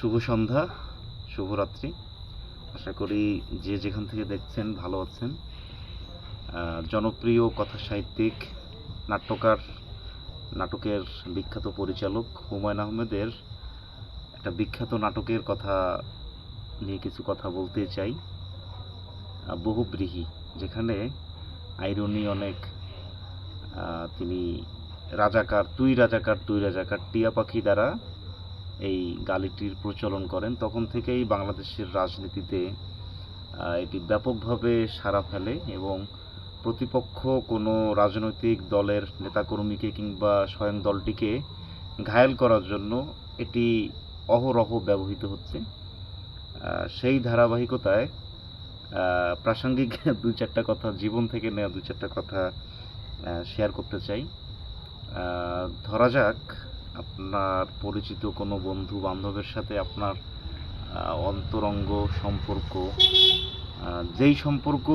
শুভ সন্ধ্যা, শুভরাত্রি। আশা করি যে যেখান থেকে দেখছেন ভালো আছেন। জনপ্রিয় কথা সাহিত্যিক নাট্যকার, নাটকের বিখ্যাত পরিচালক হুমায়ুন আহমেদের একটা বিখ্যাত নাটকের কথা নিয়ে কিছু কথা বলতে চাই। বহুব্রীহি, যেখানে আইরনি অনেক তিনি রাজাকার, তুই রাজাকার তুই রাজাকার, টিয়া পাখি দ্বারা এই গালিটির প্রচলন করেন, তখন থেকেই বাংলাদেশের রাজনীতিতে এটি ব্যাপকভাবে সাড়া ফেলে এবং প্রতিপক্ষ কোনো রাজনৈতিক দলের নেতাকর্মীকে কিংবা স্বয়ং দলটিকে ঘায়েল করার জন্য এটি অহরহ ব্যবহৃত হচ্ছে। সেই ধারাবাহিকতায় প্রাসঙ্গিক দুই চারটা কথা, জীবন থেকে নেওয়া দু চারটা কথা শেয়ার করতে চাই। ধরা যাক আপনার পরিচিত কোনো বন্ধু বান্ধবের সাথে আপনার অন্তরঙ্গ সম্পর্ক যেই সম্পর্ক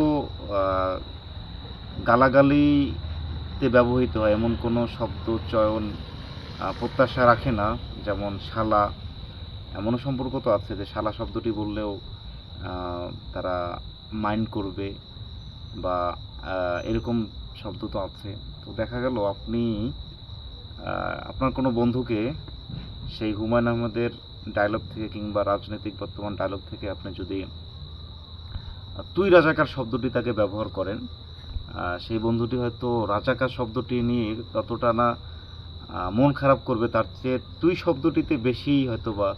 গালাগালিতে ব্যবহৃত হয়, এমন কোনো শব্দ, চয়ন প্রত্যাশা রাখে না, যেমন শালা, এমনও সম্পর্ক তো আছে যে শালা শব্দটি বললেও তারা মাইন্ড করবে বা এরকম শব্দ তো আছে। তো দেখা গেল আপনি আপনার কোনো বন্ধুকে সেই হুমায়ুন আহমেদের ডায়লগ থেকে কিংবা রাজনৈতিক বর্তমান ডায়লগ থেকে আপনি যদি তুই রাজাকার শব্দটি তাকে ব্যবহার করেন সেই বন্ধুটি হয়তো রাজাকার শব্দটি নিয়ে ততটা না মন খারাপ করবে, তার চেয়ে তুই শব্দটিতে বেশি হয়তো বা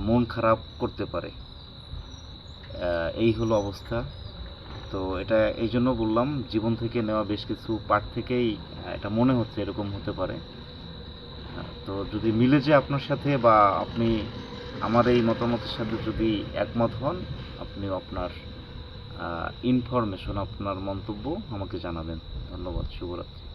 মন খারাপ করতে পারে। এই হলো অবস্থা। তো এটা এই জন্য বললাম, জীবন থেকে নেওয়া বেশ কিছু পার্ট থেকেই এটা মনে হচ্ছে এরকম হতে পারে। তো যদি মিলে যায় আপনার সাথে বা আপনি আমার এই মতামতের সাথে যদি একমত হন, আপনিও আপনার ইনফরমেশন আপনার মন্তব্য আমাকে জানাবেন। ধন্যবাদ, শুভরাত্রি।